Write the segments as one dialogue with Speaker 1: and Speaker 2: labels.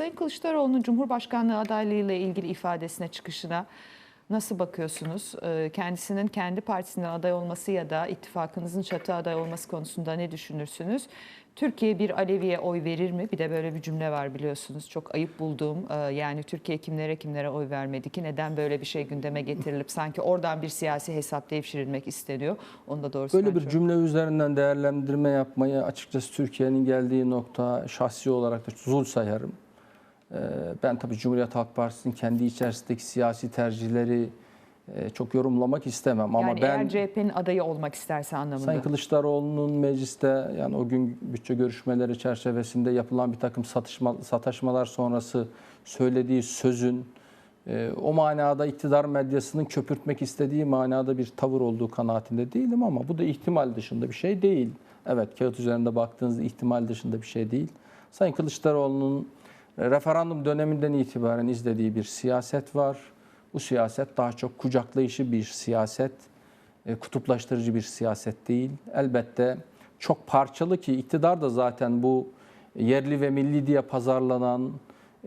Speaker 1: Sayın Kılıçdaroğlu'nun Cumhurbaşkanlığı adaylığı ile ilgili ifadesine çıkışına nasıl bakıyorsunuz? Ee, Kendisinin kendi partisinden aday olması ya da ittifakınızın çatı aday olması konusunda ne düşünürsünüz? Türkiye bir Alevi'ye oy verir mi? Bir de böyle bir cümle var biliyorsunuz. Çok ayıp bulduğum e, yani Türkiye kimlere kimlere oy vermedi ki? Neden böyle bir şey gündeme getirilip sanki oradan bir siyasi hesap devşirilmek isteniyor? Onu da doğrusu
Speaker 2: Böyle bir
Speaker 1: çok-
Speaker 2: cümle üzerinden değerlendirme yapmayı açıkçası Türkiye'nin geldiği nokta şahsi olarak da zul sayarım. Ee, Ben tabii Cumhuriyet Halk Partisi'nin kendi içerisindeki siyasi tercihleri e, çok yorumlamak istemem ama
Speaker 1: yani
Speaker 2: ben
Speaker 1: eğer CHP'nin adayı olmak isterse anlamında.
Speaker 2: Sayın Kılıçdaroğlu'nun mecliste yani o gün bütçe görüşmeleri çerçevesinde yapılan bir takım satışma, sataşmalar sonrası söylediği sözün e, o manada iktidar medyasının köpürtmek istediği manada bir tavır olduğu kanaatinde değilim ama bu da ihtimal dışında bir şey değil. Evet kağıt üzerinde baktığınızda ihtimal dışında bir şey değil. Sayın Kılıçdaroğlu'nun referandum döneminden itibaren izlediği bir siyaset var. Bu siyaset daha çok kucaklayıcı bir siyaset e, kutuplaştırıcı bir siyaset değil. Elbette çok parçalı ki iktidar da zaten bu yerli ve milli diye pazarlanan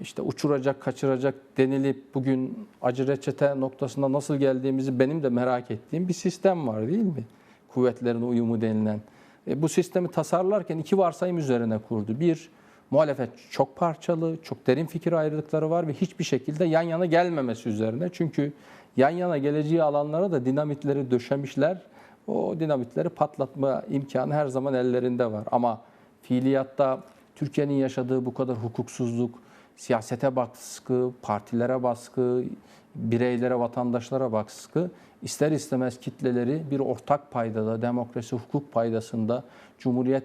Speaker 2: işte uçuracak, kaçıracak denilip bugün acı reçete noktasında nasıl geldiğimizi benim de merak ettiğim bir sistem var değil mi? Kuvvetlerin uyumu denilen. E, bu sistemi tasarlarken iki varsayım üzerine kurdu. Bir, muhalefet çok parçalı, çok derin fikir ayrılıkları var ve hiçbir şekilde yan yana gelmemesi üzerine. Çünkü yan yana geleceği alanlara da dinamitleri döşemişler. O dinamitleri patlatma imkanı her zaman ellerinde var. Ama fiiliyatta Türkiye'nin yaşadığı bu kadar hukuksuzluk, siyasete baskı, partilere baskı, bireylere, vatandaşlara baskı ister istemez kitleleri bir ortak paydada, demokrasi, hukuk paydasında, cumhuriyet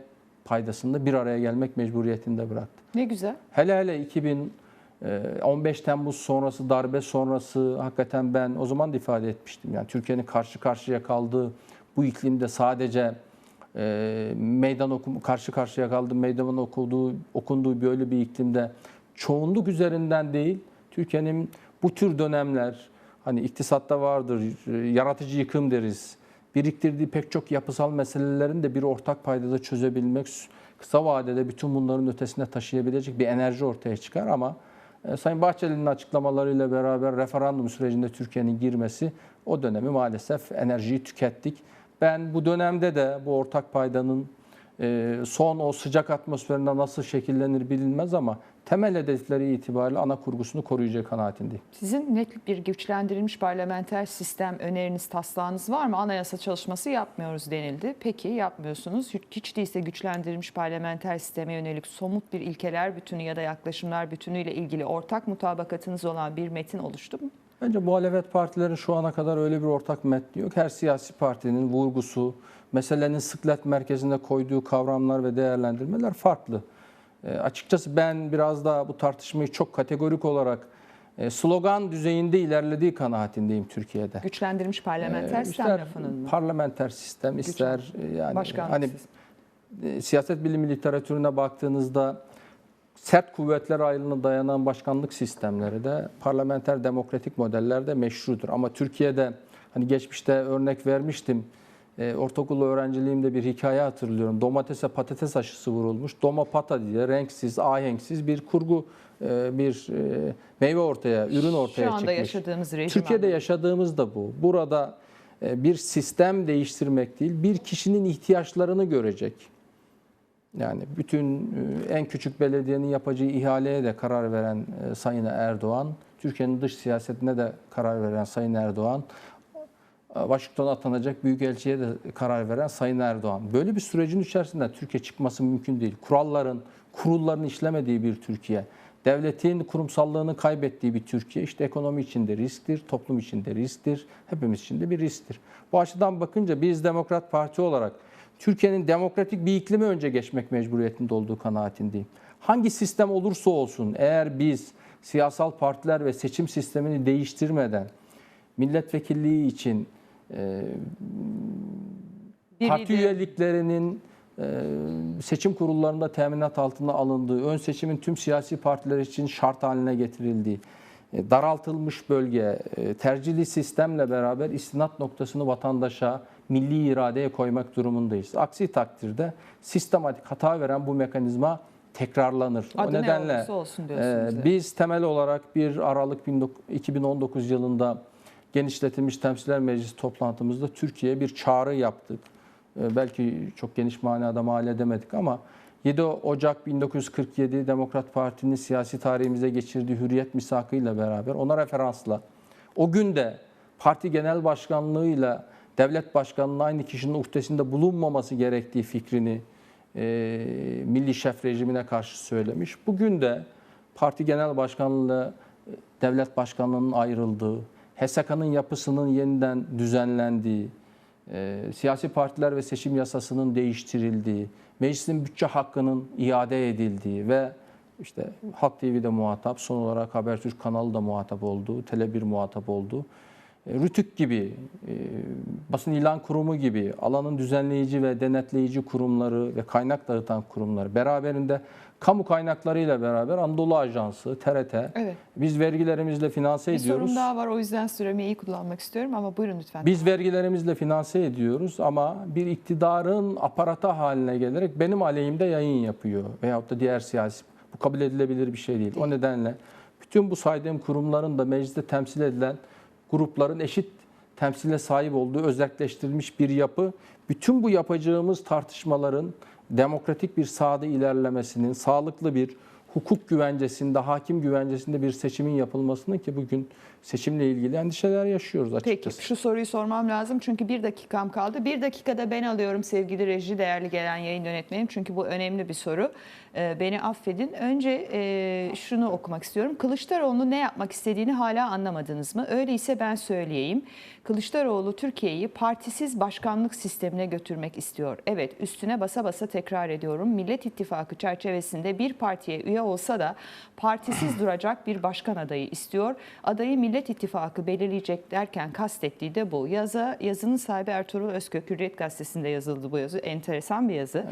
Speaker 2: paydasında bir araya gelmek mecburiyetinde bıraktı.
Speaker 1: Ne güzel.
Speaker 2: Hele hele 2015 Temmuz sonrası, darbe sonrası hakikaten ben o zaman da ifade etmiştim. Yani Türkiye'nin karşı karşıya kaldığı bu iklimde sadece e, meydan okum karşı karşıya kaldığı, meydan okuduğu, okunduğu böyle bir iklimde çoğunluk üzerinden değil, Türkiye'nin bu tür dönemler hani iktisatta vardır, e, yaratıcı yıkım deriz. Biriktirdiği pek çok yapısal meselelerin de bir ortak paydada çözebilmek, kısa vadede bütün bunların ötesine taşıyabilecek bir enerji ortaya çıkar ama e, Sayın Bahçeli'nin açıklamalarıyla beraber referandum sürecinde Türkiye'nin girmesi o dönemi maalesef enerjiyi tükettik. Ben bu dönemde de bu ortak paydanın e, son o sıcak atmosferinde nasıl şekillenir bilinmez ama temel hedefleri itibariyle ana kurgusunu koruyacak kanaatindeyim.
Speaker 1: Sizin net bir güçlendirilmiş parlamenter sistem öneriniz, taslağınız var mı? Anayasa çalışması yapmıyoruz denildi. Peki yapmıyorsunuz. Hiç değilse güçlendirilmiş parlamenter sisteme yönelik somut bir ilkeler bütünü ya da yaklaşımlar bütünüyle ilgili ortak mutabakatınız olan bir metin oluştu mu?
Speaker 2: Bence muhalefet partilerin şu ana kadar öyle bir ortak metni yok. Her siyasi partinin vurgusu, meselenin sıklet merkezinde koyduğu kavramlar ve değerlendirmeler farklı. E, açıkçası ben biraz daha bu tartışmayı çok kategorik olarak e, slogan düzeyinde ilerlediği kanaatindeyim Türkiye'de.
Speaker 1: Güçlendirilmiş parlamenter
Speaker 2: E,
Speaker 1: sistem lafının mı?
Speaker 2: Parlamenter sistem, ister e, yani
Speaker 1: Başkanlık
Speaker 2: hani e, siyaset bilimi literatürüne baktığınızda sert kuvvetler ayrılığına dayanan başkanlık sistemleri de parlamenter demokratik modellerde meşrudur. Ama Türkiye'de hani geçmişte örnek vermiştim. E, ortaokul öğrenciliğimde bir hikaye hatırlıyorum. Domatese patates aşısı vurulmuş. Domapata diye renksiz, ahenksiz bir kurgu, e, bir e, meyve ortaya, ürün ortaya
Speaker 1: Şu anda
Speaker 2: çıkmış.
Speaker 1: yaşadığımız rejim
Speaker 2: Türkiye'de
Speaker 1: anlamında.
Speaker 2: yaşadığımız da bu. Burada e, bir sistem değiştirmek değil, bir kişinin ihtiyaçlarını görecek. Yani bütün e, en küçük belediyenin yapacağı ihaleye de karar veren e, Sayın Erdoğan, Türkiye'nin dış siyasetine de karar veren Sayın Erdoğan, Washington'a atanacak büyükelçiye de karar veren Sayın Erdoğan. Böyle bir sürecin içerisinde Türkiye çıkması mümkün değil. Kuralların, kurulların işlemediği bir Türkiye, devletin kurumsallığını kaybettiği bir Türkiye işte ekonomi içinde risktir, toplum içinde risktir, hepimiz için de bir risktir. Bu açıdan bakınca biz Demokrat Parti olarak Türkiye'nin demokratik bir iklimi önce geçmek mecburiyetinde olduğu kanaatindeyim. Hangi sistem olursa olsun eğer biz siyasal partiler ve seçim sistemini değiştirmeden milletvekilliği için
Speaker 1: Biri
Speaker 2: parti
Speaker 1: de-
Speaker 2: üyeliklerinin e, seçim kurullarında teminat altına alındığı, ön seçimin tüm siyasi partiler için şart haline getirildiği, e, daraltılmış bölge, e, tercihli sistemle beraber istinat noktasını vatandaşa, milli iradeye koymak durumundayız. Aksi takdirde sistematik hata veren bu mekanizma tekrarlanır.
Speaker 1: Adı
Speaker 2: o
Speaker 1: ne olursa olsun diyorsunuz.
Speaker 2: biz temel olarak 1 Aralık 2019 yılında genişletilmiş Temsiller Meclisi toplantımızda Türkiye'ye bir çağrı yaptık. E, belki çok geniş manada mal edemedik ama 7 Ocak 1947 Demokrat Parti'nin siyasi tarihimize geçirdiği hürriyet misakıyla beraber ona referansla o günde parti genel başkanlığıyla devlet başkanlığı aynı kişinin uhdesinde bulunmaması gerektiği fikrini e, milli şef rejimine karşı söylemiş. Bugün de parti genel başkanlığı e, devlet başkanlığının ayrıldığı, HSK'nın yapısının yeniden düzenlendiği, e, siyasi partiler ve seçim yasasının değiştirildiği, meclisin bütçe hakkının iade edildiği ve işte Halk TV'de muhatap, son olarak Habertürk kanalı da muhatap oldu, Tele1 muhatap oldu. E, Rütük gibi, e, basın ilan kurumu gibi alanın düzenleyici ve denetleyici kurumları ve kaynak dağıtan kurumları beraberinde kamu kaynaklarıyla beraber Anadolu Ajansı, TRT,
Speaker 1: Evet.
Speaker 2: biz vergilerimizle finanse
Speaker 1: Bir
Speaker 2: ediyoruz.
Speaker 1: sorun daha var o yüzden süremi iyi kullanmak istiyorum ama buyurun lütfen.
Speaker 2: Biz vergilerimizle finanse ediyoruz ama bir iktidarın aparata haline gelerek benim aleyhimde yayın yapıyor veyahut da diğer siyasi bu kabul edilebilir bir şey değil. O nedenle bütün bu saydığım kurumların da mecliste temsil edilen grupların eşit temsile sahip olduğu özelleştirilmiş bir yapı. Bütün bu yapacağımız tartışmaların demokratik bir sahada ilerlemesinin, sağlıklı bir hukuk güvencesinde, hakim güvencesinde bir seçimin yapılmasını ki bugün seçimle ilgili endişeler yaşıyoruz açıkçası.
Speaker 1: Peki şu soruyu sormam lazım çünkü bir dakikam kaldı. Bir dakikada ben alıyorum sevgili reji, değerli gelen yayın yönetmenim. Çünkü bu önemli bir soru. Ee, beni affedin. Önce e, şunu okumak istiyorum. Kılıçdaroğlu ne yapmak istediğini hala anlamadınız mı? Öyleyse ben söyleyeyim. Kılıçdaroğlu Türkiye'yi partisiz başkanlık sistemine götürmek istiyor. Evet üstüne basa basa tekrar ediyorum. Millet İttifakı çerçevesinde bir partiye üye olsa da partisiz duracak bir başkan adayı istiyor. Adayı Millet İttifakı belirleyecek derken kastettiği de bu. Yaza, yazının sahibi Ertuğrul Özkök Hürriyet Gazetesi'nde yazıldı bu yazı. Enteresan bir yazı.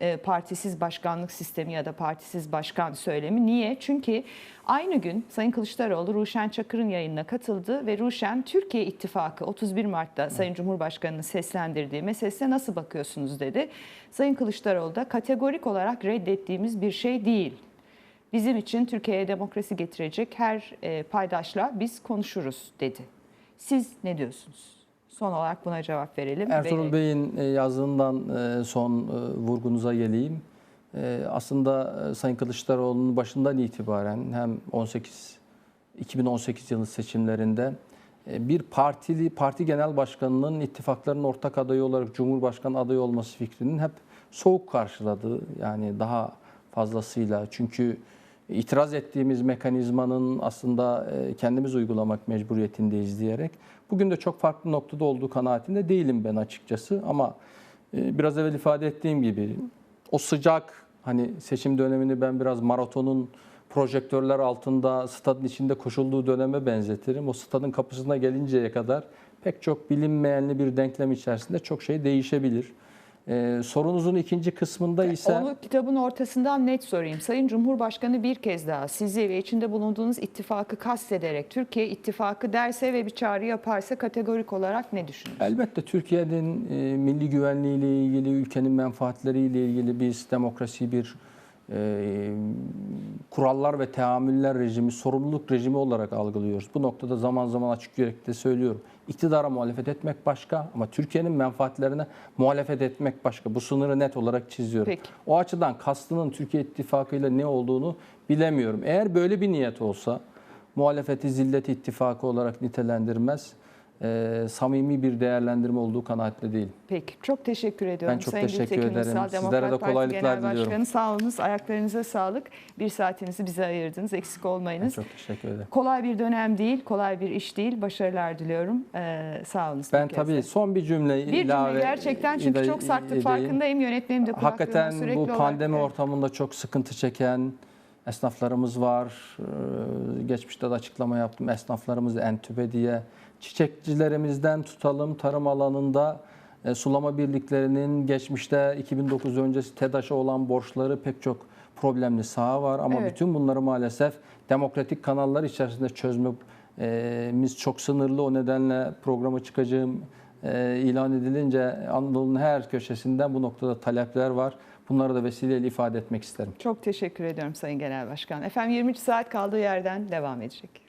Speaker 1: Ee, partisiz başkanlık sistemi ya da partisiz başkan söylemi. Niye? Çünkü aynı gün Sayın Kılıçdaroğlu Ruşen Çakır'ın yayınına katıldı ve Ruşen Türkiye İttifakı 31 Mart'ta Sayın Cumhurbaşkanı'nın seslendirdiği meselesine nasıl bakıyorsunuz dedi. Sayın Kılıçdaroğlu da kategorik olarak reddettiğimiz bir şey değil. Bizim için Türkiye'ye demokrasi getirecek her e, paydaşla biz konuşuruz dedi. Siz ne diyorsunuz? Son olarak buna cevap verelim.
Speaker 2: Ertuğrul
Speaker 1: Ve-
Speaker 2: Bey'in e, yazığından e, son vurgunuza geleyim. Aslında Sayın Kılıçdaroğlu'nun başından itibaren hem 18 2018 yılı seçimlerinde bir partili parti genel başkanının ittifakların ortak adayı olarak Cumhurbaşkanı adayı olması fikrinin hep soğuk karşıladığı yani daha fazlasıyla çünkü itiraz ettiğimiz mekanizmanın aslında e, kendimiz uygulamak mecburiyetindeyiz diyerek bugün de çok farklı noktada olduğu kanaatinde değilim ben açıkçası ama e, biraz evvel ifade ettiğim gibi o sıcak hani seçim dönemini ben biraz maratonun projektörler altında stadın içinde koşulduğu döneme benzetirim. O stadın kapısına gelinceye kadar pek çok bilinmeyenli bir denklem içerisinde çok şey değişebilir. Ee, sorunuzun ikinci kısmında ise
Speaker 1: Onu kitabın ortasından net sorayım. Sayın Cumhurbaşkanı bir kez daha sizi ve içinde bulunduğunuz ittifakı kastederek Türkiye ittifakı derse ve bir çağrı yaparsa kategorik olarak ne düşünüyorsunuz?
Speaker 2: elbette Türkiye'nin e, milli güvenliğiyle ilgili, ülkenin menfaatleriyle ilgili biz demokrasi bir e, kurallar ve teamüller rejimi, sorumluluk rejimi olarak algılıyoruz. Bu noktada zaman zaman açık yürekli söylüyorum. İktidara muhalefet etmek başka ama Türkiye'nin menfaatlerine muhalefet etmek başka. Bu sınırı net olarak çiziyorum.
Speaker 1: Peki.
Speaker 2: O açıdan kastının Türkiye ittifakıyla ne olduğunu bilemiyorum. Eğer böyle bir niyet olsa muhalefeti zillet ittifakı olarak nitelendirmez. E, samimi bir değerlendirme olduğu kanaatle değil.
Speaker 1: Peki çok teşekkür ediyorum.
Speaker 2: Ben çok
Speaker 1: Sayın
Speaker 2: teşekkür
Speaker 1: Gültekin
Speaker 2: ederim.
Speaker 1: Uysal,
Speaker 2: Sizlere
Speaker 1: Demokrat
Speaker 2: de
Speaker 1: Parti
Speaker 2: kolaylıklar
Speaker 1: Genel
Speaker 2: diliyorum.
Speaker 1: Başkanı sağ olunuz. Ayaklarınıza sağlık. Bir saatinizi bize ayırdınız. Eksik
Speaker 2: Ben
Speaker 1: olmayınız.
Speaker 2: çok teşekkür ederim.
Speaker 1: Kolay bir dönem değil, kolay bir iş değil. Başarılar diliyorum. Ee, sağ.
Speaker 2: Ben
Speaker 1: kez de.
Speaker 2: tabii son bir cümle
Speaker 1: Bir
Speaker 2: ilave
Speaker 1: cümle gerçekten çünkü
Speaker 2: ide-
Speaker 1: çok saklı farkındayım. Yönetmenim de kulaklarına
Speaker 2: Hakikaten
Speaker 1: sürekli
Speaker 2: bu
Speaker 1: olarak-
Speaker 2: pandemi
Speaker 1: Evet.
Speaker 2: ortamında çok sıkıntı çeken esnaflarımız var. Ee, Geçmişte de açıklama yaptım. Esnaflarımız entübe diye. Çiçekçilerimizden tutalım tarım alanında e, sulama birliklerinin geçmişte 2009 öncesi TEDAŞ'a olan borçları pek çok problemli saha var. Ama
Speaker 1: Evet.
Speaker 2: bütün bunları maalesef demokratik kanallar içerisinde çözmemiz çok sınırlı. O nedenle programa çıkacağım e, ilan edilince Anadolu'nun her köşesinden bu noktada talepler var. Bunları da vesileyle ifade etmek isterim.
Speaker 1: Çok teşekkür ediyorum Sayın Genel Başkan. Efendim 23 saat kaldığı yerden devam edecek.